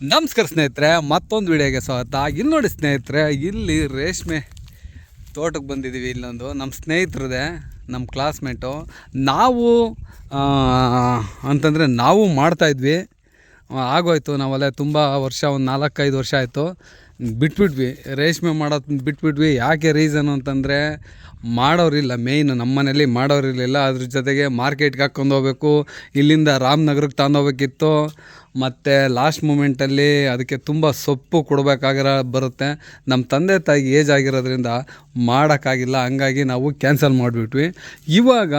ನಮಸ್ಕಾರ ಸ್ನೇಹಿತರೆ, ಮತ್ತೊಂದು ವಿಡಿಯೋಗೆ ಸ್ವಾಗತ. ಇಲ್ಲಿ ನೋಡಿ ಸ್ನೇಹಿತರೆ, ಇಲ್ಲಿ ರೇಷ್ಮೆ ತೋಟಕ್ಕೆ ಬಂದಿದ್ದೀವಿ. ಇಲ್ಲೊಂದು ನಮ್ಮ ಸ್ನೇಹಿತರದೇ, ನಮ್ಮ ಕ್ಲಾಸ್ಮೇಟು ನಾವು ಅಂತಂದರೆ ನಾವು ಮಾಡ್ತಾಯಿದ್ವಿ ಆಗೋಯ್ತು, ನಾವಲ್ಲೇ ತುಂಬ ವರ್ಷ, ಒಂದು ನಾಲ್ಕೈದು ವರ್ಷ ಆಯಿತು. ಬಿಟ್ಬಿಟ್ವಿ. ರೇಷ್ಮೆ ಮಾಡೋದು ಬಿಟ್ಬಿಟ್ವಿ. ಯಾಕೆ ರೀಸನ್ ಅಂತಂದರೆ ಮಾಡೋರಿಲ್ಲ ಮೇಯ್ನು ನಮ್ಮ ಮನೇಲಿ ಮಾಡೋರಿರಲಿಲ್ಲ ಅದ್ರ ಜೊತೆಗೆ ಮಾರ್ಕೆಟ್ಗೆ ಹಾಕ್ಕೊಂಡು ಹೋಗ್ಬೇಕು. ಇಲ್ಲಿಂದ ರಾಮನಗರಕ್ಕೆ ತಗೊಂಡೋಗ್ಬೇಕಿತ್ತು ಮತ್ತು ಲಾಸ್ಟ್ ಮೂಮೆಂಟಲ್ಲಿ ಅದಕ್ಕೆ ತುಂಬ ಸೊಪ್ಪು ಕೊಡಬೇಕಾಗಿರೋ, ಬರುತ್ತೆ. ನಮ್ಮ ತಂದೆ ತಾಯಿ ಏಜ್ ಆಗಿರೋದ್ರಿಂದ ಮಾಡೋಕ್ಕಾಗಿಲ್ಲ, ಹಂಗಾಗಿ ನಾವು ಕ್ಯಾನ್ಸಲ್ ಮಾಡಿಬಿಟ್ವಿ. ಇವಾಗ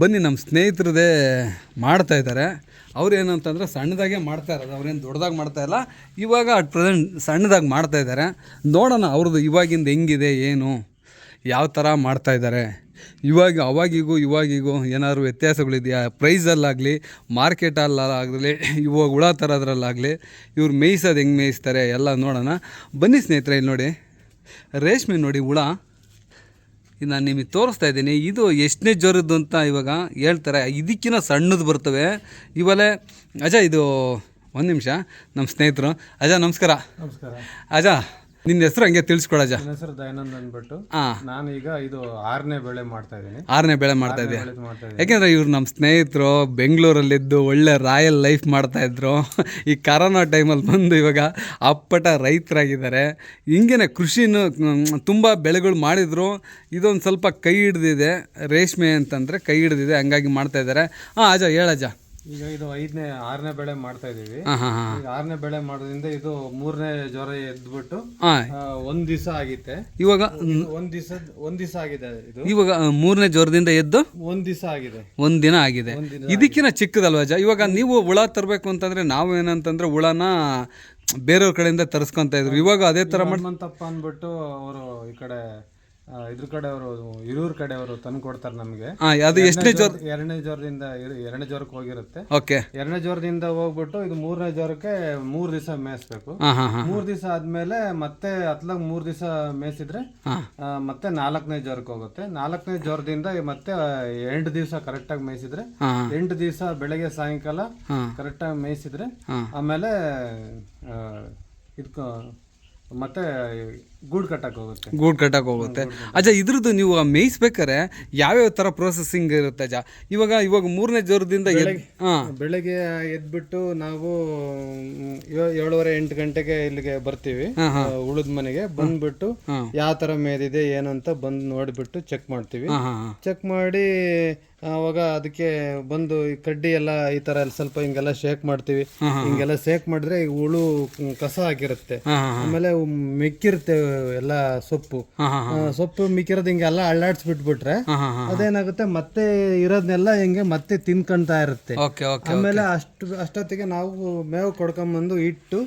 ಬನ್ನಿ ನಮ್ಮ ಸ್ನೇಹಿತರದೇ ಮಾಡ್ತಾಯಿದ್ದಾರೆ ಅವ್ರು ಏನಂತಂದರೆ ಸಣ್ಣದಾಗೆ ಮಾಡ್ತಾ ಇರೋದು, ಅವ್ರೇನು ದೊಡ್ಡದಾಗಿ ಮಾಡ್ತಾ ಇಲ್ಲ. ಇವಾಗ ಅಟ್ ಪ್ರೆಸೆಂಟ್ ಸಣ್ಣದಾಗಿ ಮಾಡ್ತಾ ಇದ್ದಾರೆ. ನೋಡೋಣ ಅವ್ರದ್ದು ಇವಾಗಿಂದ ಹೆಂಗಿದೆ, ಏನು, ಯಾವ ಥರ ಮಾಡ್ತಾ ಇದ್ದಾರೆ. ಇವಾಗ ಅವಾಗಿಗೂ ಇವಾಗಿಗೂ ಏನಾದ್ರು ವ್ಯತ್ಯಾಸಗಳಿದೆಯಾ? ಪ್ರೈಸಲ್ಲಾಗಲಿ ಮಾರ್ಕೆಟಲ್ಲಾಗಲಿ ಇವಾಗ ಹುಳ ತರೋದ್ರಲ್ಲಾಗಲಿ ಇವ್ರು ಮೇಯಿಸೋದು ಹೆಂಗೆ ಮೇಯಿಸ್ತಾರೆ ಎಲ್ಲ ನೋಡೋಣ. ಬನ್ನಿ ಸ್ನೇಹಿತರೆ ಇಲ್ಲಿ ನೋಡಿ. ರೇಷ್ಮೆ ನೋಡಿ ಹುಳ. ನಾನು ನಿಮಗೆ ತೋರಿಸ್ತಾ ಇದ್ದೀನಿ. ಇದು ಎಷ್ಟನೇ ಜ್ವರದ್ದು ಅಂತ ಇವಾಗ ಹೇಳ್ತಾರೆ. ಇದಕ್ಕಿಂತ ಸಣ್ಣದು ಬರ್ತವೆ. ಇವಲೆ ಅಜ ಇದು ಒಂದು ನಿಮಿಷ. ನಮ್ಮ ಸ್ನೇಹಿತರು. ಅಜ ನಮಸ್ಕಾರ. ನಮಸ್ಕಾರ. ಅಜ ನಿನ್ನ ಹೆಸರು ಹಂಗೆ ತಿಳಿಸ್ಕೊಡ ಅಜ ನನ್ನ ಹೆಸರು ದಯಾನಂದ್ ಅಂದ್ಬಿಟ್ಟು ಹಾಂ ನಾನು ಈಗ ಇದು ಆರನೇ ಬೆಳೆ ಮಾಡ್ತಾ ಇದ್ದೀನಿ. ಆರನೇ ಬೆಳೆ ಮಾಡ್ತಾ ಇದೆಯಾ ಮಾಡ್ತಾ ಇದ್ದೀನಿ. ಯಾಕೆಂದ್ರೆ ಇವ್ರು ನಮ್ಮ ಸ್ನೇಹಿತರು ಬೆಂಗಳೂರಲ್ಲಿದ್ದು ಒಳ್ಳೆ ರಾಯಲ್ ಲೈಫ್ ಮಾಡ್ತಾ ಇದ್ರು. ಈ ಕರೋನಾ ಟೈಮಲ್ಲಿ ಬಂದು ಇವಾಗ ಅಪ್ಪಟ ರೈತರಾಗಿದ್ದಾರೆ. ಹಿಂಗೇನೆ ಕೃಷಿನೂ ತುಂಬ ಬೆಳೆಗಳು ಮಾಡಿದ್ರು. ಇದೊಂದು ಸ್ವಲ್ಪ ಕೈ ಹಿಡ್ದಿದೆ. ರೇಷ್ಮೆ ಅಂತಂದರೆ ಕೈ ಹಿಡ್ದಿದೆ. ಹಂಗಾಗಿ ಮಾಡ್ತಾ ಇದ್ದಾರೆ. ಹಾಂ ಅಜ ಹೇಳಜ್ಜ ಈಗ ಇದು ಐದನೇ ಆರನೇ ಬೆಳೆ ಮಾಡ್ತಾ ಇದೀವಿ ಈಗ ಆರನೇ ಬೆಳೆ ಮಾಡೋದ್ರಿಂದ ಇದು ಮೂರನೇ ಜ್ವರ ಎದ್ಬಿಟ್ಟು ಒಂದ್ ದಿವಸ ಆಗಿತ್ತೆ. ಇವಾಗ ಒಂದ್ ದಿವಸ ಒಂದ್ ದಿವಸ ಆಗಿದೆ ಇದು. ಇವಾಗ ಮೂರನೇ ಜ್ವರದಿಂದ ಎದ್ದು ಒಂದ್ ದಿವಸ ಆಗಿದೆ. ಒಂದ್ ದಿನ ಆಗಿದೆ. ಇದಕ್ಕಿನ ಚಿಕ್ಕದಲ್ವಾ ಇವಾಗ ನೀವು ಹುಳ ತರಬೇಕು ಅಂತಂದ್ರೆ ನಾವು ಏನಂತಂದ್ರೆ ಹುಳನ ಬೇರೆಯವ್ರ ಕಡೆಯಿಂದ ತರಿಸ್ಕೊಂತ ಇದ್ರು. ಇವಾಗ ಅದೇ ತರ ಮಾಡ್ತಪ್ಪ ಅಂದ್ಬಿಟ್ಟು ಅವರು ಈ ಕಡೆ ಇದ್ರ ಕಡೆ ಅವರು ಹಿರೂರ್ ಕಡೆ ಅವರು ತಂದು ಕೊಡ್ತಾರೆ ನಮಗೆ. ಅದು ಎಷ್ಟನೇ ಜ್ವರ ಎರಡನೇ ಜ್ವರದಿಂದ ಎರಡನೇ ಜ್ವರಕ್ಕೆ ಹೋಗಿರುತ್ತೆ. ಓಕೆ. ಎರಡನೇ ಜ್ವರದಿಂದ ಹೋಗ್ಬಿಟ್ಟು ಇದು ಮೂರನೇ ಜ್ವರಕ್ಕೆ ಮೂರ್ ದಿವಸ ಮೇಯಿಸ್ಬೇಕು. ಮೂರ್ ದಿವಸ ಆದ್ಮೇಲೆ ಮತ್ತೆ ಹತ್ಲಾಗ ಮೂರ್ ದಿವಸ ಮೇಯಿಸಿದ್ರೆ ಮತ್ತೆ ನಾಲ್ಕನೇ ಜ್ವರಕ್ಕೆ ಹೋಗುತ್ತೆ. ನಾಲ್ಕನೇ ಜ್ವರದಿಂದ ಮತ್ತೆ ಎಂಟು ದಿವಸ ಕರೆಕ್ಟಾಗಿ ಮೇಯಿಸಿದ್ರೆ ಹಾಂ ಎಂಟು ದಿವಸ ಬೆಳಗ್ಗೆ ಸಾಯಂಕಾಲ ಕರೆಕ್ಟ್ ಕರೆಕ್ಟಾಗಿ ಮೇಯಿಸಿದ್ರೆ ಆಮೇಲೆ ಇದಕ್ಕೆ ಮತ್ತೆ ಗೂಡ್ ಕಟ್ಟಕ್ಕೆ ಹೋಗುತ್ತೆ. ಗೂಡ್ ಕಟ್ಟಕ್ ಹೋಗುತ್ತೆ. ಅಜ್ಜ ಇದ್ರದ್ದು ನೀವು ಮೇಯಿಸ್ಬೇಕಾರೆ ಯಾವ್ಯಾವ ತರ ಪ್ರೊಸೆಸಿಂಗ್ ಇರುತ್ತೆ ಅಜ್ಜ? ಇವಾಗ ಇವಾಗ ಮೂರನೇ ಜ್ವರದಿಂದ ಹಾಂ. ಬೆಳಗ್ಗೆ ಎದ್ಬಿಟ್ಟು ನಾವು ಏಳುವರೆ ಎಂಟು ಗಂಟೆಗೆ ಇಲ್ಲಿಗೆ ಬರ್ತೀವಿ. ಉಳಿದ ಮನೆಗೆ ಬಂದ್ಬಿಟ್ಟು ಯಾವ ತರ ಮೇದಿದೆ ಏನಂತ ಬಂದು ನೋಡ್ಬಿಟ್ಟು ಚೆಕ್ ಮಾಡ್ತೀವಿ. ಚೆಕ್ ಮಾಡಿ ಅವಾಗ ಅದಕ್ಕೆ ಬಂದು ಈ ಕಡ್ಡಿ ಎಲ್ಲ ಈ ತರ ಎಲ್ಲ ಸ್ವಲ್ಪ ಹಿಂಗೆಲ್ಲ ಶೇಕ್ ಮಾಡ್ತೀವಿ. ಹಿಂಗೆಲ್ಲ ಶೇಕ್ ಮಾಡಿದ್ರೆ ಈ ಹುಳು ಕಸ ಆಗಿರುತ್ತೆ. ಆಮೇಲೆ ಮಿಕ್ಕಿರುತ್ತೆ ಎಲ್ಲ ಸೊಪ್ಪು. ಆ, ಸೊಪ್ಪು ಮಿಕ್ಕಿರೋದು ಹಿಂಗೆಲ್ಲ ಅಳ್ಳಾಡ್ಸ್ಬಿಟ್ಬಿಟ್ರೆ ಅದೇನಾಗುತ್ತೆ ಮತ್ತೆ ಇರೋದ್ನೆಲ್ಲ ಹಿಂಗೆ ಮತ್ತೆ ತಿನ್ಕೊಂತಾ ಇರುತ್ತೆ. ಓಕೆ ಓಕೆ ಆಮೇಲೆ ಅಷ್ಟು ಅಷ್ಟೊತ್ತಿಗೆ ನಾವು ಮೇವು ಕೊಡ್ಕೊಂಬಂದು ಇಟ್ಟು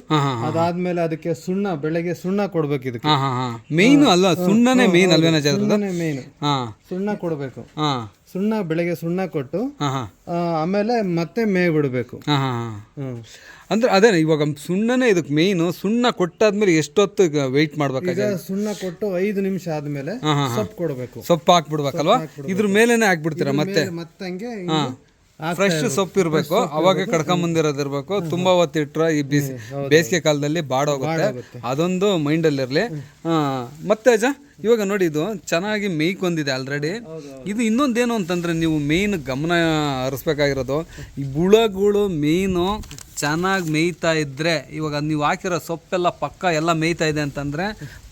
ಅದಾದ್ಮೇಲೆ ಅದಕ್ಕೆ ಸುಣ್ಣ ಬೆಳಗ್ಗೆ ಸುಣ್ಣ ಕೊಡ್ಬೇಕು ಇದಕ್ಕೆ. ಹಾಂ ಅಲ್ಲ ಹಾಂ. ಮೇಯ್ನು ಅಲ್ವಾ? ಸುಣ್ಣನೇ ಮೇಯ್ನ್ ಅಲ್ವೇನ ಸುಣ್ಣ ಕೊಡ್ಬೇಕು. ಹಾಂ. ಸುಣ್ಣ ಬೆಳಗ್ಗೆ ಸುಣ್ಣ ಕೊಟ್ಟು ಆಮೇಲೆ ಮತ್ತೆ ಮೇ ಬಿಡಬೇಕು. ಅಂದ್ರೆ ಅದೇ ಇವಾಗ ಸುಣ್ಣನೇ ಇದಕ್ಕೆ ಮೇಯ್ನು ಸುಣ್ಣ ಕೊಟ್ಟಾದ್ಮೇಲೆ ಎಷ್ಟೊತ್ತು ವೆಯ್ಟ್ ಮಾಡ್ಬೇಕಾಗ ಈಗ ಸುಣ್ಣ ಕೊಟ್ಟು ಐದು ನಿಮಿಷ ಆದ್ಮೇಲೆ ಸೊಪ್ಪು ಕೊಡಬೇಕು. ಸೊಪ್ಪು ಹಾಕ್ಬಿಡ್ಬೇಕಲ್ವಾ? ಇದ್ರ ಮೇಲೇನೆ ಹಾಕ್ಬಿಡ್ತೀರಾ ಮತ್ತೆ? ಮತ್ತೆ ಹಂಗೆ ಫ್ರೆಶ್ ಸೊಪ್ಪು ಇರಬೇಕು. ಅವಾಗ ಕಡ್ಕೊಂಬಂದಿರೋದಿರ್ಬೇಕು ತುಂಬಾ ಹೊತ್ತು ಇಟ್ರೆ ಈ ಬಿಸಿ ಬೇಸಿಗೆ ಕಾಲದಲ್ಲಿ ಬಾಡೋಗುತ್ತೆ. ಅದೊಂದು ಮೈಂಡಲ್ಲಿರಲಿ ಮತ್ತೆ ಅಜ್ಜ ಇವಾಗ ನೋಡಿ ಇದು ಚೆನ್ನಾಗಿ ಮೇಯ್ಕೊಂದಿದೆ ಆಲ್ರೆಡಿ ಇದು ಇನ್ನೊಂದೇನು ಅಂತಂದ್ರೆ ನೀವು ಮೇಯ್ನ್ ಗಮನ ಹರಿಸ್ಬೇಕಾಗಿರೋದು. ಈ ಹುಳಗಳು ಮೇಯ್ನು ಚೆನ್ನಾಗಿ ಮೇಯ್ತಾ ಇದ್ರೆ ಇವಾಗ ನೀವು ಹಾಕಿರೋ ಸೊಪ್ಪೆಲ್ಲ ಪಕ್ಕ ಎಲ್ಲ ಮೇಯ್ತಾ ಇದೆ ಅಂತಂದ್ರೆ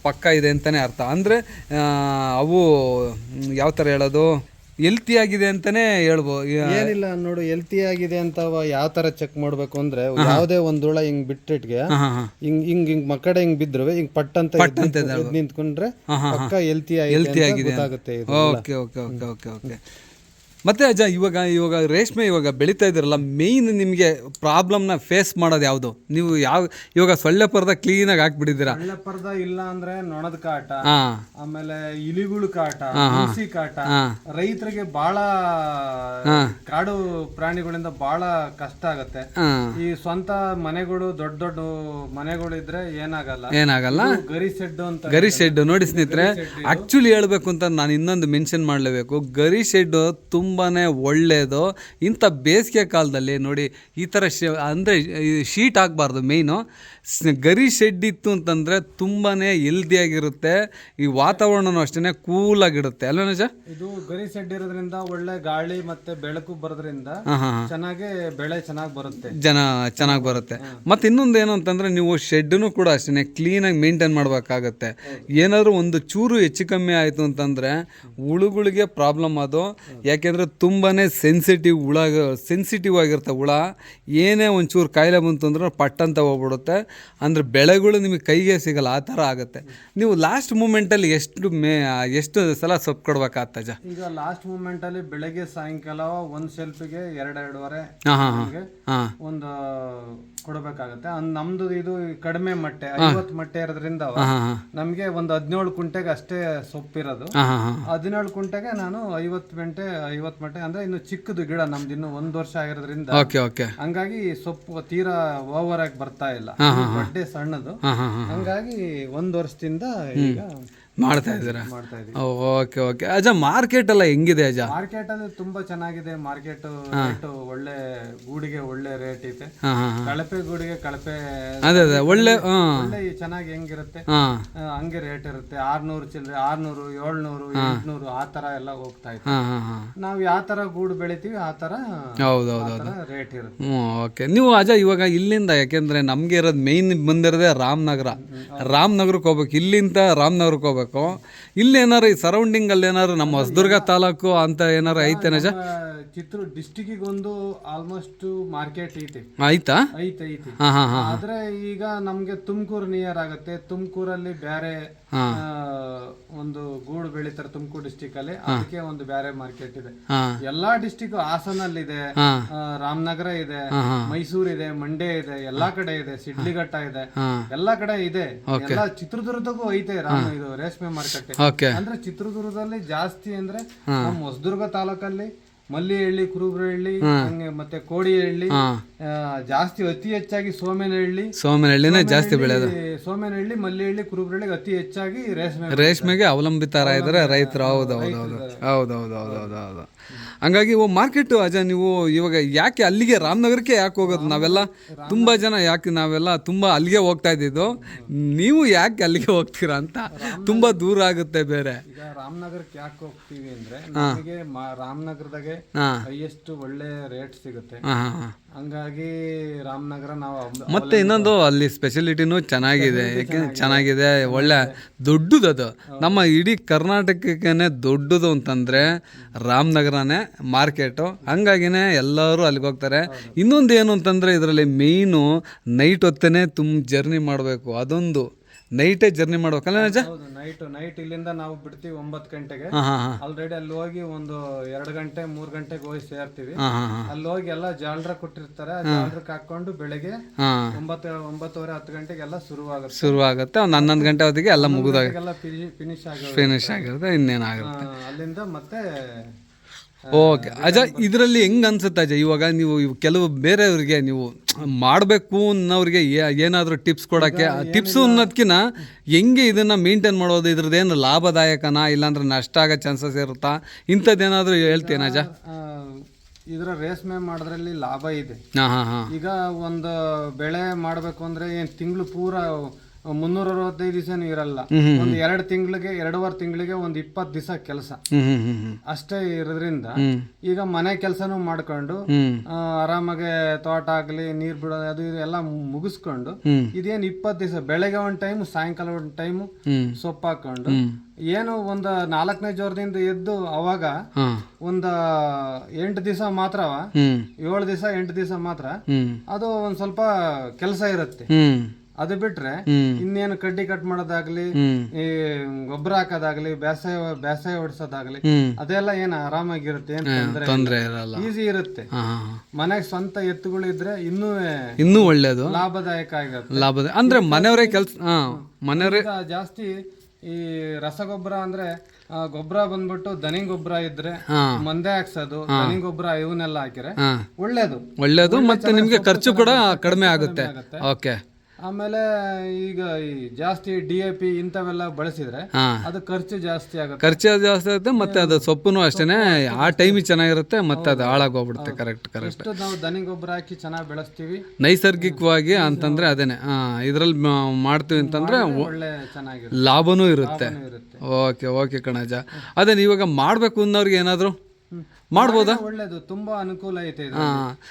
ಪಕ್ಕ ಇದೆ ಅಂತಾನೆ ಅರ್ಥ. ಅಂದ್ರೆ ಅವು ಯಾವ ತರ ಹೇಳೋದು? ಹೆಲ್ತಿ ಆಗಿದೆ ಅಂತಾನೆ ಹೇಳ್ಬೋದು ಏನಿಲ್ಲ ನೋಡು ಹೆಲ್ತಿ ಆಗಿದೆ ಅಂತ ಯಾವ ತರ ಚೆಕ್ ಮಾಡ್ಬೇಕು ಅಂದ್ರೆ ಯಾವ್ದೇ ಒಂದ್ ಹುಳ ಹಿಂಗ್ ಬಿಟ್ಟಿಟ್ಗೆ ಹಿಂಗ್ ಹಿಂಗ್ ಹಿಂಗ್ ಮಕ್ಕಡೆ ಹಿಂಗ್ ಬಿದ್ರು ಹಿಂಗ್ ಪಟ್ ಅಂತ ನಿಂತ್ಕೊಂಡ್ರೆ ಪಕ್ಕ ಹೆಲ್ತಿ ಆಗಿದೆ ಓಕೆ ಓಕೆ. ಮತ್ತೆ ಅಜ್ಜ ಇವಾಗ ಇವಾಗ ರೇಷ್ಮೆ ಇವಾಗ ಬೆಳೀತಾ ಇದ್ರಲ್ಲ ಮೇಯ್ನ್ ನಿಮಗೆ ಪ್ರಾಬ್ಲಮ್ನ ಫೇಸ್ ಮಾಡೋದು ಯಾವುದು? ನೀವು ಯಾವ ಇವಾಗ ಸೊಳ್ಳೆ ಪರ್ದ ಕ್ಲೀನಾಗಿ ಹಾಕ್ಬಿಟ್ಟಿದ್ದೀರಾ? ಸೊಳ್ಳೆ ಪರ್ದ ಇಲ್ಲ ಅಂದ್ರೆ ನೊಣದ ಕಾಟ ಹಾಂ. ಆಮೇಲೆ ಇಲಿಗಳು ಕಾಟ ಹುಸಿ ಕಾಟ ರೈತರಿಗೆ ಬಹಳ ಕಾಡು ಪ್ರಾಣಿಗಳಿಂದ ಬಹಳ ಕಷ್ಟ ಆಗತ್ತೆ. ಈ ಸ್ವಂತ ಮನೆಗಳು ದೊಡ್ಡ ದೊಡ್ಡ ಮನೆಗಳು ಇದ್ರೆ ಏನಾಗಲ್ಲ. ಏನಾಗಲ್ಲ? ಗರಿ ಶೆಡ್ ಅಂತ ಗರಿ ಶೆಡ್ ನೋಡಿ ಸ್ನೇಹಿತರೆ ಆಕ್ಚುಲಿ ಹೇಳ್ಬೇಕು ಅಂತ ನಾನು ಇನ್ನೊಂದು ಮೆನ್ಷನ್ ಮಾಡಲೇಬೇಕು. ಗರಿ ಶೆಡ್ ತುಂಬ ತುಂಬಾ ಒಳ್ಳೆಯದು ಇಂಥ ಬೇಸಿಗೆ ಕಾಲದಲ್ಲಿ ನೋಡಿ ಈ ಥರ ಶ ಅಂದರೆ ಶೀಟ್ ಆಗಬಾರ್ದು ಮೇಯ್ನು. ಗರಿ ಶೆಡ್ ಇತ್ತು ಅಂತಂದರೆ ತುಂಬಾ ಹೆಲ್ದಿಯಾಗಿರುತ್ತೆ ಈ ವಾತಾವರಣನೂ ಅಷ್ಟೇ ಕೂಲಾಗಿರುತ್ತೆ ಅಲ್ವ ನಿಜ? ಇದು ಗರಿ ಶೆಡ್ ಇರೋದ್ರಿಂದ ಒಳ್ಳೆ ಗಾಳಿ ಮತ್ತೆ ಬೆಳಕು ಬರೋದ್ರಿಂದ ಚೆನ್ನಾಗಿ ಬೆಳೆ ಚೆನ್ನಾಗಿ ಬರುತ್ತೆ. ಜನ ಚೆನ್ನಾಗಿ ಬರುತ್ತೆ. ಮತ್ತು ಇನ್ನೊಂದು ಏನು ಅಂತಂದರೆ ನೀವು ಶೆಡ್ನು ಕೂಡ ಅಷ್ಟೇ ಕ್ಲೀನಾಗಿ ಮೇಂಟೈನ್ ಮಾಡಬೇಕಾಗತ್ತೆ. ಏನಾದರೂ ಒಂದು ಚೂರು ಹೆಚ್ಚು ಕಮ್ಮಿ ಆಯಿತು ಅಂತಂದರೆ ಹುಳುಗಳಿಗೆ ಪ್ರಾಬ್ಲಮ್ ಅದು. ಯಾಕೆಂದರೆ ತುಂಬಾ ಸೆನ್ಸಿಟಿವ್ ಹುಳ ಸೆನ್ಸಿಟಿವ್ ಆಗಿರುತ್ತೆ ಹುಳ. ಏನೇ ಒಂಚೂರು ಕಾಯಿಲೆ ಬಂತು ಅಂದ್ರೆ ಪಟ್ಟಂತ ಹೋಗ್ಬಿಡುತ್ತೆ. ಅಂದರೆ ಬೆಳೆಗಳು ನಿಮಗೆ ಕೈಗೆ ಸಿಗಲ್ಲ ಆ ಥರ ಆಗುತ್ತೆ. ನೀವು ಲಾಸ್ಟ್ ಮೂಮೆಂಟಲ್ಲಿ ಎಷ್ಟು ಮೇ ಎಷ್ಟು ಸಲ ಸೊಪ್ಪು ಜ ಈಗ ಲಾಸ್ಟ್ ಮೂಮೆಂಟಲ್ಲಿ ಬೆಳಗ್ಗೆ ಸಾಯಂಕಾಲ ಒಂದು ಸೆಲ್ಫಿಗೆ ಎರಡೆರಡುವರೆ ಹಾಂ ಹಾಂ ಹಾಂ. ನಮ್ಗೆ ಹಾಂ. ಒಂದು ಕೊಡಬೇಕಾಗತ್ತೆ. ನಮ್ದು ಇದು ಕಡಿಮೆ ಮಟ್ಟೆ ಐವತ್ತು ಮಟ್ಟೆ ಇರೋದ್ರಿಂದ ನಮ್ಗೆ ಒಂದು ಹದಿನೇಳು ಕುಂಟೆಗೆ ಅಷ್ಟೇ ಸೊಪ್ಪಿರೋದು. ಹದಿನೇಳು ಕುಂಟೆಗೆ ನಾನು ಐವತ್ತು ಗಂಟೆ ಐವತ್ತು ಮಟ್ಟೆ ಅಂದ್ರೆ ಇನ್ನು ಚಿಕ್ಕದು ಗಿಡ ನಮ್ದು ಇನ್ನು ಒಂದ್ ವರ್ಷ ಆಗಿರೋದ್ರಿಂದ ಓಕೆ ಓಕೆ. ಹಂಗಾಗಿ ಸೊಪ್ಪು ತೀರಾ ಓವರ್ ಆಗಿ ಬರ್ತಾ ಇಲ್ಲ. ಬಡ್ಡೆ ಸಣ್ಣದು. ಹಂಗಾಗಿ ಒಂದ್ ವರ್ಷದಿಂದ ಈಗ ಮಾಡ್ತಾ ಇದ್ದೀರಾ? ಮಾಡ್ತಾ ಇದೀವಿ ಓಕೆ ಓಕೆ. ಅಜ್ಜ ಮಾರ್ಕೆಟ್ ಎಲ್ಲ ಹೆಂಗಿದೆ ಅಜ್ಜ? ಮಾರ್ಕೆಟ್ ಅಲ್ಲಿ ತುಂಬಾ ಚೆನ್ನಾಗಿದೆ. ಮಾರ್ಕೆಟ್ ರೇಟ್ ಒಳ್ಳೆ ಗೂಡಿಗೆ ಒಳ್ಳೆ ರೇಟ್ ಇದೆ ಕಳಪೆ ಗೂಡಿಗೆ ಕಳಪೆ ಅದೇ ಅದೇ. ಒಳ್ಳೆ ಒಳ್ಳೆ ಚೆನ್ನಾಗಿ ಹೆಂಗಿರುತ್ತೆ? ಹಂಗೆ ರೇಟ್ ಇರುತ್ತೆ. ಆರ್ನೂರು ಚಿಲ್ಲರೆ ಆರ್ನೂರು ಏಳ್ನೂರು ಎಂಟ್ನೂರು ಆ ತರ ಎಲ್ಲ ಹೋಗ್ತಾ ಇತ್ತು. ನಾವು ಯಾವ ತರ ಗೂಡು ಬೆಳಿತೀವಿ ಆ ತರ ಹೌದು ಹೌದು ಹೌದು ರೇಟ್ ಇರುತ್ತೆ. ಓಕೆ. ನೀವು ಅಜ ಇವಾಗ ಇಲ್ಲಿಂದ ಯಾಕೆಂದ್ರೆ ನಮ್ಗೆ ಇರೋದು ಮೇಯ್ನ್ ಬಂದಿರೋದೇ ರಾಮನಗರ. ರಾಮನಗರಕ್ಕೆ ಹೋಗ್ಬೇಕು. ಇಲ್ಲಿಂದ ರಾಮನಗರಕ್ಕೆ ಹೋಗ್ಬೇಕು. ಇಲ್ಲಿ ಏನಾರು ಈ ಸರೌಂಡಿಂಗಲ್ಲಿ ಏನಾರು ನಮ್ಮ ಹೊಸದುರ್ಗ ತಾಲೂಕು ಅಂತ ಏನಾರು ಐತೇನಜ ನಮ್ಮ ಚಿತ್ರ ಡಿಸ್ಟಿಕ್ಕಿಗೆ ಒಂದು ಆಲ್ಮೋಸ್ಟ್ ಮಾರ್ಕೆಟ್ ಐತೆ? ಆಯ್ತಾ ಐತೆ ಐತಿ. ಹಾಂ ಹಾಂ ಹಾಂ ಆದ್ರೆ ಈಗ ನಮ್ಗೆ ತುಮಕೂರು ನಿಯರ್ ಆಗುತ್ತೆ. ತುಮಕೂರಲ್ಲಿ ಬೇರೆ ಒಂದು ಗೂಡು ಬೆಳಿತಾರೆ ತುಮಕೂರು ಡಿಸ್ಟಿಕ್ ಅಲ್ಲಿ. ಅದಕ್ಕೆ ಒಂದು ಬೇರೆ ಮಾರ್ಕೆಟ್ ಇದೆ. ಎಲ್ಲಾ ಡಿಸ್ಟಿಕ್ ಹಾಸನಲ್ಲಿದೆ ಇದೆ ರಾಮನಗರ ಇದೆ ಮೈಸೂರು ಇದೆ ಮಂಡ್ಯ ಇದೆ ಎಲ್ಲಾ ಕಡೆ ಇದೆ ಸಿಡ್ಲಿಘಟ್ಟ ಇದೆ. ಎಲ್ಲಾ ಕಡೆ ಇದೆ. ಎಲ್ಲಾ ಚಿತ್ರದುರ್ಗಕ್ಕೂ ಐತೆ ರಾಮ ಇದು ರೇಷ್ಮೆ ಮಾರ್ಕೆಟ್ ಅಂದ್ರೆ ಚಿತ್ರದುರ್ಗದಲ್ಲಿ ಜಾಸ್ತಿ ಅಂದ್ರೆ ನಮ್ಮ ಹೊಸದುರ್ಗ ತಾಲೂಕಲ್ಲಿ ಮಲ್ಲಿ ಹಳ್ಳಿ ಕುರುಬರ ಮತ್ತೆ ಕೋಡಿ ಹಳ್ಳಿ ಜಾಸ್ತಿ ಅತಿ ಹೆಚ್ಚಾಗಿ ಸೋಮೇನಹಳ್ಳಿ ಸೋಮೇನಹಳ್ಳಿನೇ ಜಾಸ್ತಿ ಬೆಳೆಯೋದು. ಸೋಮೇನಹಳ್ಳಿ ಮಲ್ಲಿಹಳ್ಳಿ ಹೇಳಿ ಅತಿ ಹೆಚ್ಚಾಗಿ ರೇಷ್ಮೆ ರೇಷ್ಮೆಗೆ ಅವಲಂಬಿತರ ಇದ್ದಾರೆ ರೈತರು ಹೌದು ಹೌದು ಹೌದು ಹೌದು ಹೌದು ಹೌದು ಹೌದು. ಹಂಗಾಗಿ ಓ ಮಾರ್ಕೆಟು ಅಜ ನೀವು ಇವಾಗ ಯಾಕೆ ಅಲ್ಲಿಗೆ ರಾಮನಗರಕ್ಕೆ ಯಾಕೆ ಹೋಗೋದು? ನಾವೆಲ್ಲ ತುಂಬ ಜನ ಯಾಕೆ ನಾವೆಲ್ಲ ತುಂಬ ಅಲ್ಲಿಗೆ ಹೋಗ್ತಾ ಇದ್ದಿದ್ದು? ನೀವು ಯಾಕೆ ಅಲ್ಲಿಗೆ ಹೋಗ್ತೀರಾ ಅಂತ ತುಂಬ ದೂರ ಆಗುತ್ತೆ ಬೇರೆ. ಈಗ ರಾಮನಗರಕ್ಕೆ ಯಾಕೆ ಹೋಗ್ತೀವಿ ಅಂದ್ರೆ ನಮಗೆ ರಾಮನಗರದಾಗೆ ಹೈಯೆಸ್ಟ್ ಒಳ್ಳೆ ರೇಟ್ ಸಿಗುತ್ತೆ. ಹಂಗಾಗಿ ರಾಮನಗರ ನಾವು ಮತ್ತೆ ಇನ್ನೊಂದು ಅಲ್ಲಿ ಸ್ಪೆಷಾಲಿಟಿನೂ ಚೆನ್ನಾಗಿದೆ. ಯಾಕೆ ಚೆನ್ನಾಗಿದೆ. ಒಳ್ಳೆ ದೊಡ್ಡದದು ನಮ್ಮ ಇಡೀ ಕರ್ನಾಟಕಕ್ಕೇ ದೊಡ್ಡದು ಅಂತಂದರೆ ರಾಮನಗರನೇ ಮಾರ್ಕೆಟು. ಹಂಗಾಗಿನೇ ಎಲ್ಲರೂ ಅಲ್ಲಿಗೆ ಹೋಗ್ತಾರೆ. ಇನ್ನೊಂದು ಏನು ಅಂತಂದರೆ ಇದರಲ್ಲಿ ಮೇಯ್ನು ನೈಟ್ ಹೊತ್ತೇ ತುಂಬ ಜರ್ನಿ ಮಾಡಬೇಕು. ಅದೊಂದು. ನೈಟೇ ಜರ್ನಿ ಮಾಡ್ಬೇಕಲ್ಲ ನಿಜ ಹೌದು ನೈಟ್ ನೈಟ್ ಇಲ್ಲಿಂದ ನಾವು ಬಿಡ್ತೀವಿ ಒಂಬತ್ತು ಗಂಟೆಗೆ. ಹಾಂ ಹಾಂ ಹಾಂ. ಆಲ್ರೆಡಿ ಅಲ್ಲಿ ಹೋಗಿ ಒಂದು ಎರಡು ಗಂಟೆ ಮೂರ್ ಗಂಟೆಗೆ ಹೋಗಿ ಸೇರ್ತೀವಿ. ಹಾಂ ಹಾಂ ಹಾಂ. ಅಲ್ಲಿ ಹೋಗಿ ಎಲ್ಲ ಜಾಲ್ರ ಕೊಟ್ಟಿರ್ತಾರೆ. ಆ ಜಾಲ್ರಕ್ಕೆ ಹಾಕೊಂಡು ಬೆಳಗ್ಗೆ ಹಾಂ. ಒಂಬತ್ತು ಒಂಬತ್ತುವರೆ ಹತ್ತು ಗಂಟೆಗೆಲ್ಲ ಶುರುವಾಗುತ್ತೆ. ಶುರುವಾಗುತ್ತೆ. ಒಂದು ಹನ್ನೊಂದು ಗಂಟೆ ಹೊತ್ತಿಗೆ ಎಲ್ಲ ಮುಗಿದಾಗ ಎಲ್ಲ ಫಿನಿಶ್ ಆಗುತ್ತೆ ಫಿನಿಶ್ ಆಗಿರುತ್ತೆ. ಇನ್ನೇನಾಗುತ್ತೆ. ಅಲ್ಲಿಂದ ಮತ್ತೆ ಓಕೆ. ಅಜ ಇದರಲ್ಲಿ ಹೆಂಗ್ ಅನ್ಸುತ್ತೆ ಅಜ ಇವಾಗ ನೀವು ಇವ್ ಕೆಲವು ಬೇರೆಯವ್ರಿಗೆ ನೀವು ಮಾಡಬೇಕು ಅನ್ನೋರಿಗೆ ಏನಾದರೂ ಟಿಪ್ಸ್ ಕೊಡೋಕ್ಕೆ ಟಿಪ್ಸ್ ಅನ್ನೋದ್ಕಿನ್ನ ಹೆಂಗೆ ಇದನ್ನು ಮೇಂಟೈನ್ ಮಾಡೋದು? ಇದ್ರದ್ದೇನು ಲಾಭದಾಯಕನಾ? ಇಲ್ಲಾಂದ್ರೆ ನಷ್ಟ ಆಗೋ ಚಾನ್ಸಸ್ ಇರುತ್ತಾ? ಇಂಥದ್ದೇನಾದರೂ ಹೇಳ್ತೇನೆ ಅಜ? ಇದರ ರೇಷ್ಮೆ ಮಾಡೋದ್ರಲ್ಲಿ ಲಾಭ ಇದೆ. ಹಾಂ ಹಾಂ ಹಾಂ. ಈಗ ಒಂದು ಬೆಳೆ ಮಾಡಬೇಕು ಅಂದರೆ ಏನು ತಿಂಗಳು ಪೂರ ಮುನ್ನೂರ ಅರವತ್ತೈದು ದಿವಸನೂ ಇರಲ್ಲ. ಒಂದು ಎರಡು ತಿಂಗಳಿಗೆ ಎರಡೂವರೆ ತಿಂಗಳಿಗೆ ಒಂದು ಇಪ್ಪತ್ತು ದಿವಸ ಕೆಲಸ. ಅಷ್ಟೇ ಇರೋದ್ರಿಂದ ಈಗ ಮನೆ ಕೆಲಸನೂ ಮಾಡ್ಕೊಂಡು ಆರಾಮಾಗೆ ತೋಟ ಆಗ್ಲಿ ನೀರ್ ಬಿಡೋದು ಅದು ಇದು ಎಲ್ಲ ಮುಗಿಸ್ಕೊಂಡು ಇದೇನು ಇಪ್ಪತ್ತು ದಿವಸ ಬೆಳಗ್ಗೆ ಒಂದು ಟೈಮ್ ಸಾಯಂಕಾಲ ಒಂದು ಟೈಮು ಸೊಪ್ಪು ಹಾಕೊಂಡು ಏನು ಒಂದು ನಾಲ್ಕನೇ ಜ್ವರದಿಂದ ಎದ್ದು ಅವಾಗ ಒಂದ ಎಂಟು ದಿವಸ ಮಾತ್ರ ಏಳು ದಿವಸ ಎಂಟು ದಿವಸ ಮಾತ್ರ ಅದು ಒಂದ್ ಸ್ವಲ್ಪ ಕೆಲಸ ಇರುತ್ತೆ. ಅದು ಬಿಟ್ರೆ ಇನ್ನೇನು ಕಡ್ಡಿ ಕಟ್ ಮಾಡೋದಾಗ್ಲಿ ಈ ಗೊಬ್ಬರ ಹಾಕೋದಾಗ್ಲಿ ಬೇಸಾಯ ಬೇಸಾಯ ಹೊಡ್ಸೋದಾಗ್ಲಿ ಅದೆಲ್ಲ ಏನ್ ಆರಾಮಾಗಿರುತ್ತೆ ಏನ್ ತೊಂದ್ರೆ ಈಸಿ ಇರುತ್ತೆ. ಮನೆಗೆ ಸ್ವಂತ ಎತ್ತುಗಳು ಇದ್ರೆ ಇನ್ನೂ ಇನ್ನೂ ಒಳ್ಳೇದು. ಲಾಭದಾಯಕ ಆಗಿರುತ್ತೆ ಲಾಭದ ಅಂದ್ರೆ ಮನೆಯವರೇ ಕೆಲಸ ಹಾಂ ಮನೆಯವರೇ ಜಾಸ್ತಿ ಈ ರಸಗೊಬ್ಬರ ಅಂದ್ರೆ ಗೊಬ್ಬರ ಬಂದ್ಬಿಟ್ಟು ದನಿ ಗೊಬ್ಬರ ಇದ್ರೆ ಮಂದೆ ಹಾಕ್ಸೋದು ದನಿ ಗೊಬ್ಬರ ಇವನ್ನೆಲ್ಲ ಹಾಕಿದ್ರೆ ಒಳ್ಳೇದು. ಒಳ್ಳೇದು ಮತ್ತೆ ನಿಮ್ಗೆ ಖರ್ಚು ಕೂಡ ಕಡಿಮೆ ಆಗುತ್ತೆ. ಆಗುತ್ತೆ. ಓಕೆ ಆಮೇಲೆ ಈಗ ಈ ಜಾಸ್ತಿ ಡಿ ಎ ಪಿ ಇಂಥವೆಲ್ಲ ಬಳಸಿದ್ರೆ ಹಾಂ. ಅದು ಖರ್ಚು ಜಾಸ್ತಿ ಆಗುತ್ತೆ. ಖರ್ಚು ಜಾಸ್ತಿ ಆಗುತ್ತೆ ಮತ್ತೆ ಅದು ಸೊಪ್ಪು ಅಷ್ಟೇ ಆ ಟೈಮಿಗೆ ಚೆನ್ನಾಗಿರುತ್ತೆ ಮತ್ತೆ ಅದು ಹಾಳಾಗೋಗ್ಬಿಡುತ್ತೆ ಕರೆಕ್ಟ್ ಕರೆಕ್ಟ್ ನಾವು ದನಿ ಗೊಬ್ಬರ ಹಾಕಿ ಚೆನ್ನಾಗಿ ಬೆಳೆಸ್ತೀವಿ. ನೈಸರ್ಗಿಕವಾಗಿ ಅಂತಂದ್ರೆ ಅದೇನೆ ಇದರಲ್ಲಿ ಮಾಡ್ತೀವಿ ಅಂತಂದ್ರೆ ಒಳ್ಳೆ ಚೆನ್ನಾಗಿ ಲಾಭನೂ ಇರುತ್ತೆ. ಇರುತ್ತೆ. ಓಕೆ ಓಕೆ ಕಣಜ. ಅದೇ ಇವಾಗ ಮಾಡಬೇಕು ಅನ್ನೋರಿಗೆ ಏನಾದರೂ? ಮಾಡ್ಬೋದಾ? ಒಳ್ಳೇದು ತುಂಬಾ ಅನುಕೂಲ ಐತೆ ಇದು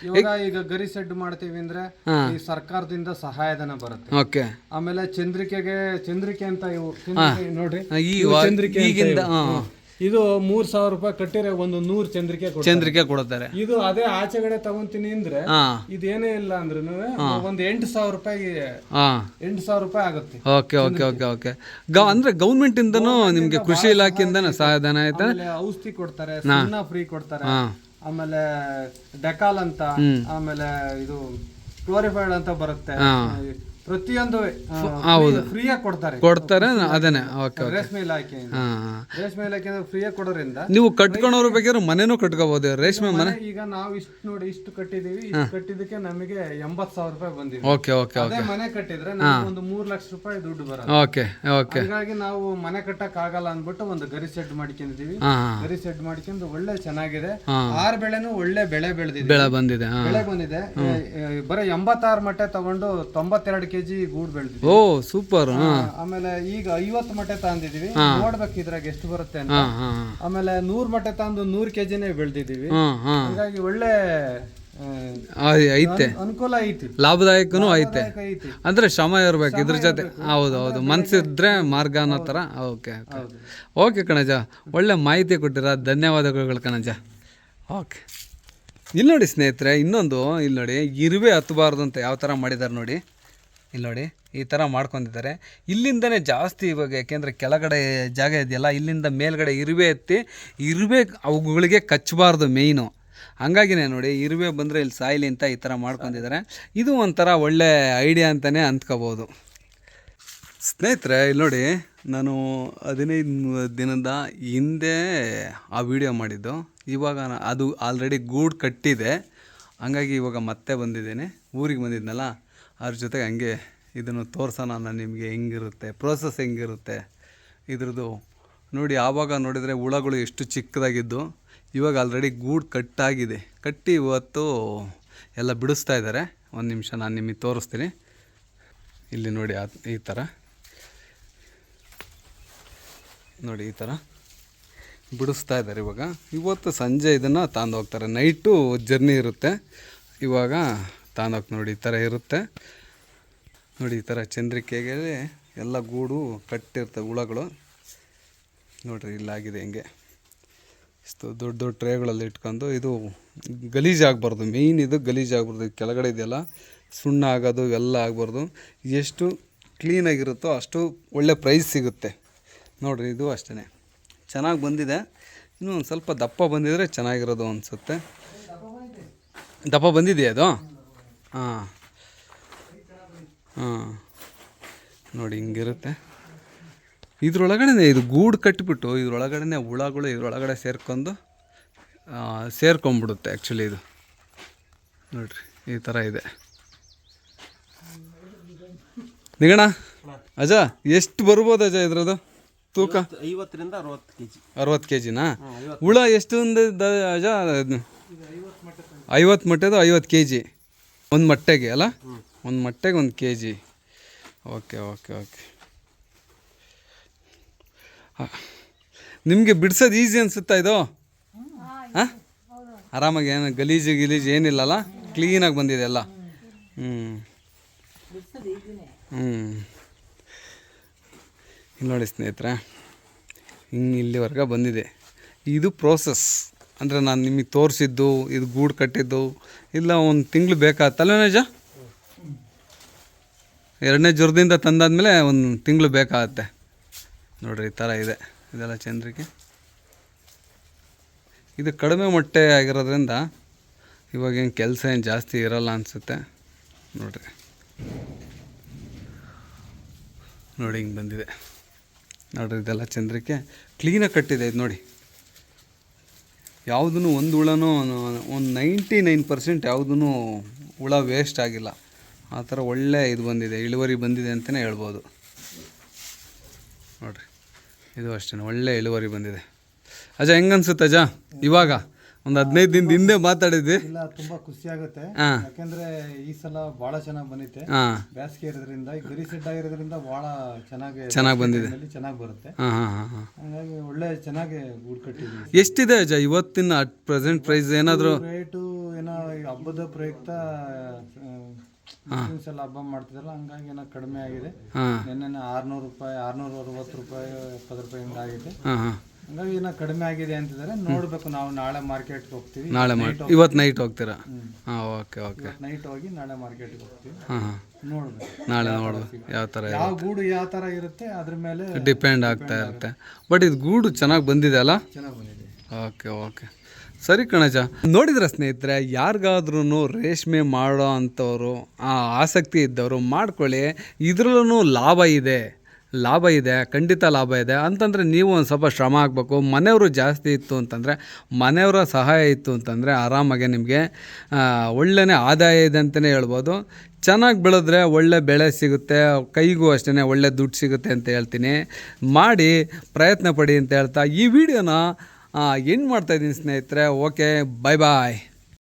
ಇವಾಗ ಈಗ ಗರಿ ಸೆಡ್ ಮಾಡ್ತೀವಿ ಅಂದ್ರೆ ಈ ಸರ್ಕಾರದಿಂದ ಸಹಾಯಧನ ಬರುತ್ತೆ. ಓಕೆ. ಆಮೇಲೆ ಚಂದ್ರಿಕೆಗೆ ಚಂದ್ರಿಕೆ ಅಂತ ಇವು ಚಂದ್ರಿಕೆ ನೋಡ್ರಿ. ಈ ವಾ- ಚಂದ್ರಿಕೆ ಈಗಿಂದ. ಹಾಂ. ಇದು ಮೂರ್ ಸಾವಿರ ರೂಪಾಯಿ ಕಟ್ಟಿದ್ರೆ ಒಂದು ನೂರ್ ಚಂದ್ರಿಕೆ ಕೊಡ್ತಾರೆ. ಚಂದ್ರಿಕೆ ಕೊಡುತ್ತಾರೆ. ಇದು ಅದೇ ಆಚೆಗಡೆ ತಗೊಂತೀನಿ ಅಂದ್ರೆ ಹಾಂ. ಇದೇನೇ ಇಲ್ಲ ಅಂದ್ರೆ ಒಂದ್ ಎಂಟು ಸಾವಿರ ರೂಪಾಯಿ ಹಾಂ. ಎಂಟು ಸಾವಿರ ರೂಪಾಯಿ ಆಗುತ್ತೆ. Okay okay okay okay. ಅಂದ್ರೆ ಗೌರ್ಮೆಂಟ್ ಇಂದನೂ ನಿಮ್ಗೆ ಕೃಷಿ ಇಲಾಖೆಯಿಂದ ಸಹಾಯಧನ ಆಯ್ತಾ ಆಮೇಲೆ ಔಷಧಿ ಕೊಡ್ತಾರೆ ಸುಣ್ಣ ಫ್ರೀ ಕೊಡ್ತಾರೆ. ಹಾಂ. ಆಮೇಲೆ ಡೆಕಾಲ್ ಅಂತ ಆಮೇಲೆ ಇದು ಕ್ಲೋರಿಫೈಡ್ ಅಂತ ಬರುತ್ತೆ. ಪ್ರತಿಯೊಂದು ಫ್ರೀಯಾಗಿ ಕೊಡ್ತಾರೆ. ಕೊಡ್ತಾರೆ ಅದನ್ನೇ. ಓಕೆ ರೇಷ್ಮೆ ಇಲಾಖೆ ರೇಷ್ಮೆ ಇಲಾಖೆಯಿಂದ ಫ್ರೀಯಾಗಿ ಕೊಡೋದ್ರಿಂದ ನೀವು ಕಟ್ಕೊಂಡವ್ರು ಬೇಕಾದ್ರೆ ಮನೆನೂ ಕಟ್ಕೋಬಹುದು ರೇಷ್ಮೆ ಮನೆ. ಈಗ ನಾವು ಇಷ್ಟು ನೋಡಿ ಇಷ್ಟು ಕಟ್ಟಿದೀವಿ ಇಷ್ಟು ಕಟ್ಟಿದಕ್ಕೆ ನಮಗೆ ಎಂಬತ್ ಸಾವಿರ ರೂಪಾಯಿ ಬಂದಿದೆ. ಓಕೆ ಓಕೆ ಅದೇ ಮನೆ ಕಟ್ಟಿದ್ರೆ ನಮ್ಗೆ ಒಂದು ಮೂರ್ ಲಕ್ಷ ರೂಪಾಯಿ ದುಡ್ಡು ಬರುತ್ತೆ. Okay okay. ಹಾಗಾಗಿ ನಾವು ಮನೆ ಕಟ್ಟಕ್ ಆಗಲ್ಲ ಅಂದ್ಬಿಟ್ಟು ಒಂದು ಗರಿ ಸೆಡ್ ಮಾಡ್ಕೊಂಡಿದೀವಿ. ಗರಿ ಸೆಡ್ ಮಾಡ್ಕೊಂಡು ಒಳ್ಳೆ ಚೆನ್ನಾಗಿದೆ. ಆರ್ ಬೆಳೆನೂ ಒಳ್ಳೆ ಬೆಳೆ ಬೆಳೆದಿದೆ. ಬೆಳೆ ಬಂದಿದೆ ಬೆಳೆ ಬಂದಿದೆ. ಬರೀ ಎಂಬತ್ತಾರು ಮಟ್ಟ ತಗೊಂಡು ತೊಂಬತ್ತೆರಡು ಕೆಜಿ ಗೂಡ್ ಬೆಳೆದಿದೆ ಓ ಸೂಪರ್ ಆಮೇಲೆ ಈಗ ಐವತ್ತು ಮಟ್ಟೆ ತಂದಿದೀವಿ ನೋಡ್ಬೇಕು ಇದ್ರಾಗ ಎಷ್ಟು ಬರುತ್ತೆ ಅಂತ. ಆಮೇಲೆ ನೂರ್ ಮಟ್ಟೆ ತಂದು ನೂರ್ ಕೆಜಿನೇ ಬೆಳೆದಿದೀವಿ ಹಾಗಾಗಿ ಒಳ್ಳೆ ಐತೆ. ಅನುಕೂಲ ಐತಿ. ಲಾಭದಾಯಕನೂ ಐತೆ. ಅಂದ್ರೆ ಶ್ರಮ ಇರ್ಬೇಕು ಇದ್ರ ಜೊತೆ. ಹೌದು ಹೌದು. ಮನ್ಸಿದ್ರೆ ಮಾರ್ಗ ಅನ್ನೋ ತರ. Okay okay. ಓಕೆ ಕಣಜ. ಒಳ್ಳೆ ಮಾಹಿತಿ ಕೊಟ್ಟಿರ. ಧನ್ಯವಾದಗಳು ಕಣಜ. ಓಕೆ. ಇಲ್ಲಿ ನೋಡಿ ಸ್ನೇಹಿತರೆ ಇನ್ನೊಂದು ಇಲ್ಲಿ ನೋಡಿ ಇರುವೆ ಹತ್ತಬಾರ್ದು ಅಂತ ಯಾವ ಥರ ಮಾಡಿದ್ದಾರೆ ನೋಡಿ. ಇಲ್ಲಿ ನೋಡಿ, ಈ ಥರ ಮಾಡ್ಕೊಂಡಿದ್ದಾರೆ. ಇಲ್ಲಿಂದನೇ ಜಾಸ್ತಿ ಇವಾಗ ಯಾಕೆಂದರೆ ಕೆಳಗಡೆ ಜಾಗ ಇದೆಯಲ್ಲ, ಇಲ್ಲಿಂದ ಮೇಲ್ಗಡೆ ಇರುವೆ ಎತ್ತಿ, ಇರುವೆ ಅವುಗಳಿಗೆ ಕಚ್ಚಬಾರ್ದು ಮೇಯ್ನು ಹಂಗಾಗಿನೇ ನೋಡಿ, ಇರುವೆ ಬಂದರೆ ಇಲ್ಲಿ ಸಾಯಿಲಿ ಅಂತ ಈ ಥರ ಮಾಡ್ಕೊಂಡಿದ್ದಾರೆ. ಇದು ಒಂಥರ ಒಳ್ಳೆ ಐಡಿಯಾ ಅಂತಲೇ ಅಂದ್ಕೋಬೋದು ಸ್ನೇಹಿತರೆ, ಇಲ್ಲಿ ನೋಡಿ, ನಾನು ಹದಿನೈದು ದಿನದ ಹಿಂದೆ ಆ ವಿಡಿಯೋ ಮಾಡಿದ್ದು. ಇವಾಗ ಅದು ಆಲ್ರೆಡಿ ಗೂಡು ಕಟ್ಟಿದೆ. ಹಂಗಾಗಿ ಇವಾಗ ಮತ್ತೆ ಬಂದಿದ್ದೇನೆ. ಊರಿಗೆ ಬಂದಿದ್ನಲ್ಲ ಅದ್ರ ಜೊತೆಗೆ ಹಂಗೆ ಇದನ್ನು ತೋರ್ಸೋಣ ನಾನು ನಿಮಗೆ ಹೆಂಗಿರುತ್ತೆ ಪ್ರೋಸೆಸ್ ಹೆಂಗಿರುತ್ತೆ. ಇದ್ರದ್ದು ನೋಡಿ, ಆವಾಗ ನೋಡಿದರೆ ಹುಳಗಳು ಎಷ್ಟು ಚಿಕ್ಕದಾಗಿದ್ದು, ಇವಾಗ ಆಲ್ರೆಡಿ ಗೂಡು ಕಟ್ಟಾಗಿದೆ. ಕಟ್ಟಿ ಇವತ್ತು ಎಲ್ಲ ಬಿಡಿಸ್ತಾ ಇದ್ದಾರೆ. ಒಂದು ನಿಮಿಷ ನಾನು ನಿಮಗೆ ತೋರಿಸ್ತೀನಿ. ಇಲ್ಲಿ ನೋಡಿ, ಆ ಈ ಥರ ನೋಡಿ, ಈ ಥರ ಬಿಡಿಸ್ತಾ ಇದ್ದಾರೆ ಇವಾಗ. ಇವತ್ತು ಸಂಜೆ ಇದನ್ನು ತಂದು ಹೋಗ್ತಾರೆ. ನೈಟು ಜರ್ನಿ ಇರುತ್ತೆ. ಇವಾಗ ಹೋಗ್ತಾರೆ ನೋಡಿ ಈ ಥರ ಇರುತ್ತೆ. ನೋಡಿ ಈ ಥರ ಚಂದ್ರಿಕೆಗೆ ಎಲ್ಲ ಗೂಡು ಕಟ್ಟಿರ್ತವೆ ಹುಳಗಳು. ನೋಡಿರಿ ಇಲ್ಲಾಗಿದೆ ಹಿಂಗೆ. ಇಷ್ಟು ದೊಡ್ಡ ದೊಡ್ಡ ಟ್ರೇಗಳಲ್ಲಿ ಇಟ್ಕೊಂಡು ಇದು ಗಲೀಜಾಗಬಾರ್ದು ಮೇಯ್ನ್ ಇದು ಗಲೀಜಾಗಬಾರ್ದು ಕೆಳಗಡೆ ಇದೆಯಲ್ಲ, ಸುಣ್ಣ ಆಗೋದು ಎಲ್ಲ ಆಗಬಾರ್ದು. ಎಷ್ಟು ಕ್ಲೀನಾಗಿರುತ್ತೋ ಅಷ್ಟು ಒಳ್ಳೆ ಪ್ರೈಸ್ ಸಿಗುತ್ತೆ. ನೋಡಿರಿ ಇದು ಅಷ್ಟೇ ಚೆನ್ನಾಗಿ ಬಂದಿದೆ. ಇನ್ನೂ ಒಂದು ಸ್ವಲ್ಪ ದಪ್ಪ ಬಂದಿದ್ರೆ ಚೆನ್ನಾಗಿರೋದು ಅನಿಸುತ್ತೆ. ದಪ್ಪ ಬಂದಿದೆಯಾ ಅದು ಹಾಂ. ಹಾಂ. ನೋಡಿ ಹಿಂಗಿರುತ್ತೆ. ಇದ್ರೊಳಗಡೆ ಇದು ಗೂಡು ಕಟ್ಟಿಬಿಟ್ಟು ಇದ್ರೊಳಗಡೆ ಹುಳಗಳು ಇದ್ರೊಳಗಡೆ ಸೇರ್ಕೊಂಡು ಸೇರ್ಕೊಂಬಿಡುತ್ತೆ ಆ್ಯಕ್ಚುಲಿ ಇದು. ನೋಡ್ರಿ ಈ ಥರ ಇದೆ. ನಿಗಣ ಅಜ ಎಷ್ಟು ಬರ್ಬೋದು ಅಜ ಇದ್ರದ್ದು? ತೂಕ? ಐವತ್ತರಿಂದ ಅರವತ್ತು ಕೆ ಜಿ ಅರವತ್ತು ಕೆ ಜಿನಾ ಹುಳ ಎಷ್ಟು ಒಂದು ಅಜ? ಐವತ್ತು ಮಟ್ಟದ ಐವತ್ತು ಕೆ ಜಿ ಒಂದು ಮೊಟ್ಟೆಗೆ ಅಲ್ಲ? ಒಂದು ಮೊಟ್ಟೆಗೆ ಒಂದು K G okay okay. Okay ನಿಮಗೆ ಬಿಡ್ಸೋದು ಈಸಿ ಅನಿಸುತ್ತಾ ಇದು? ಹಾಂ? ಆರಾಮಾಗಿ ಏನು ಗಲೀಜು ಗಿಲೀಜು ಏನಿಲ್ಲಲ್ಲ ಕ್ಲೀನಾಗಿ ಬಂದಿದೆ ಎಲ್ಲ. ಹ್ಞೂ ಹ್ಞೂ ಇಲ್ಲಿ ನೋಡಿ ಸ್ನೇಹಿತರೆ ಹಿಂಗೆ ಇಲ್ಲಿವರೆಗೆ ಬಂದಿದೆ. ಇದು ಪ್ರೋಸೆಸ್ ಅಂದರೆ ನಾನು ನಿಮಗೆ ತೋರಿಸಿದ್ದು, ಇದು ಗೂಡು ಕಟ್ಟಿದ್ದು, ಇಲ್ಲ ಒಂದು ತಿಂಗಳು ಬೇಕಾಗತ್ತಲ್ಲ ನಿಜ ಎರಡನೇ ಜ್ವರದಿಂದ ತಂದಾದಮೇಲೆ ಒಂದು ತಿಂಗಳು ಬೇಕಾಗತ್ತೆ. ನೋಡ್ರಿ, ಈ ಥರ ಇದೆ. ಇದೆಲ್ಲ ಚಂದ್ರಿಕೆ. ಇದು ಕಡಿಮೆ ಮೊಟ್ಟೆ ಆಗಿರೋದ್ರಿಂದ ಇವಾಗ ಏನು ಕೆಲಸ ಏನು ಜಾಸ್ತಿ ಇರಲ್ಲ ಅನಿಸುತ್ತೆ. ನೋಡ್ರಿ. ನೋಡಿ, ಹಿಂಗೆ ಬಂದಿದೆ. ನೋಡ್ರಿ, ಇದೆಲ್ಲ ಚಂದ್ರಿಕೆ. ಕ್ಲೀನಾಗಿ ಕಟ್ಟಿದೆ ಇದು ನೋಡಿ. ಯಾವುದೂ ಒಂದು ಹುಳನೂ, ಒಂದು ನೈಂಟಿ ನೈನ್ ಪರ್ಸೆಂಟ್ ಯಾವುದೂ ಹುಳ ವೇಸ್ಟ್ ಆಗಿಲ್ಲ. ಆ ಥರ ಒಳ್ಳೆ ಇದು ಬಂದಿದೆ, ಇಳುವರಿ ಬಂದಿದೆ ಅಂತಲೇ ಹೇಳ್ಬೋದು. ನೋಡಿರಿ, ಇದು ಅಷ್ಟೇ ಒಳ್ಳೆ ಇಳುವರಿ ಬಂದಿದೆ. ಅಜ, ಹೆಂಗನ್ಸುತ್ತೆ ಅಜ, ಇವಾಗ? ಒಂದು ಹದಿನೈದು ದಿನದ ಹಿಂದೆ ಮಾತಾಡಿದ್ವಿ. ಇಲ್ಲ ತುಂಬಾ ಖುಷಿ ಆಗುತ್ತೆ. ಹಾಂ. ಯಾಕಂದ್ರೆ ಈ ಸಲ ಬಹಳ ಚೆನ್ನಾಗಿ ಬಂದಿತ್ತೆ. ಹಾಂ. ಬೇಸಿಗೆ ಇರೋದ್ರಿಂದ ಈ ಗರಿ ಸೆಡ್ ಆಗಿರೋದ್ರಿಂದ ಬಹಳ ಚೆನ್ನಾಗಿ ಚೆನ್ನಾಗಿ ಬಂದಿದೆ. ಚೆನ್ನಾಗಿ ಬರುತ್ತೆ. ಹಾಂ ಹಾಂ ಹಾಂ ಹಾಂ. ಹಂಗಾಗಿ ಒಳ್ಳೆ ಚೆನ್ನಾಗಿ ಗೂಡ್ ಕಟ್ಟಿದ್ವಿ. ಎಷ್ಟಿದೆ ಅಜ್ಜ ಇವತ್ತಿನ ಅಟ್ ಪ್ರೆಸೆಂಟ್ ಪ್ರೈಸ್? ಏನಾದರೂ ರೇಟು ಏನೋ ಈ ಹಬ್ಬದ ಪ್ರಯುಕ್ತ ಮುಸ್ಲಿಮ್ಸ್ ಎಲ್ಲ ಹಬ್ಬ ಮಾಡ್ತಿದ್ರಲ್ಲ ಹಂಗಾಗಿ ಏನೋ ಕಡಿಮೆ ಆಗಿದೆ. ಹಾಂ. ನಿನ್ನೆ ಆರ್ನೂರು ರೂಪಾಯಿ ಆರ್ನೂರ ಅರವತ್ತು ರೂಪಾಯಿ ಎಪ್ಪತ್ತು ರೂಪಾಯಿ ಹಿಂಗಾಗಿದೆ. ಹಾಂ ಹಾಂ. ಹಂಗಾಗಿ ಏನೋ ಕಡಿಮೆ ಆಗಿದೆ ಅಂತಿದ್ದಾರೆ. ನೋಡಬೇಕು ನಾವು ನಾಳೆ ಮಾರ್ಕೆಟ್ಗೆ ಹೋಗ್ತೀವಿ. ನಾಳೆ ಮಾಡಿ ಇವತ್ತು ನೈಟ್ ಹೋಗ್ತೀರಾ? ಹಾಂ ಓಕೆ ಓಕೆ ನೈಟ್ ಹೋಗಿ ನಾಳೆ ಮಾರ್ಕೆಟ್ಗೆ ಹೋಗ್ತೀವಿ. ಹಾಂ ಹಾಂ. ನೋಡ್ಬೇಕು. ನಾಳೆ ನೋಡಬೇಕು. ಯಾವ ಥರ ಯಾವ ಗೂಡು ಯಾವ ಥರ ಇರುತ್ತೆ ಅದ್ರ ಮೇಲೆ ಡಿಪೆಂಡ್ ಆಗ್ತಾ ಇರುತ್ತೆ. ಬಟ್ ಇದು ಗೂಡು ಚೆನ್ನಾಗಿ ಬಂದಿದೆ ಅಲ್ಲ? ಚೆನ್ನಾಗಿ ಬಂದಿದೆ. ಓಕೆ ಓಕೆ ಸರಿ ಕಣಜ. ನೋಡಿದ್ರೆ ಸ್ನೇಹಿತರೆ ಯಾರಿಗಾದ್ರೂ ರೇಷ್ಮೆ ಮಾಡೋ ಅಂಥವ್ರು ಆ ಆಸಕ್ತಿ ಇದ್ದವರು ಮಾಡ್ಕೊಳ್ಳಿ. ಇದರಲ್ಲೂ ಲಾಭ ಇದೆ. ಲಾಭ ಇದೆ, ಖಂಡಿತ ಲಾಭ ಇದೆ. ಅಂತಂದರೆ ನೀವು ಒಂದು ಸ್ವಲ್ಪ ಶ್ರಮ ಆಗಬೇಕು. ಮನೆಯವರು ಜಾಸ್ತಿ ಇತ್ತು ಅಂತಂದರೆ, ಮನೆಯವರ ಸಹಾಯ ಇತ್ತು ಅಂತಂದರೆ ಆರಾಮಾಗೆ ನಿಮಗೆ ಒಳ್ಳೆಯ ಆದಾಯ ಇದೆ ಅಂತಲೇ ಹೇಳ್ಬೋದು. ಚೆನ್ನಾಗಿ ಬೆಳೆದ್ರೆ ಒಳ್ಳೆ ಬೆಳೆ ಸಿಗುತ್ತೆ, ಕೈಗೂ ಅಷ್ಟೇ ಒಳ್ಳೆ ದುಡ್ಡು ಸಿಗುತ್ತೆ ಅಂತ ಹೇಳ್ತೀನಿ. ಮಾಡಿ, ಪ್ರಯತ್ನ ಪಡಿ ಅಂತ ಹೇಳ್ತಾ ಈ ವಿಡಿಯೋನ ಏನು ಮಾಡ್ತಾಯಿದ್ದೀನಿ ಸ್ನೇಹಿತರೆ. ಓಕೆ ಬಾಯ್ ಬಾಯ್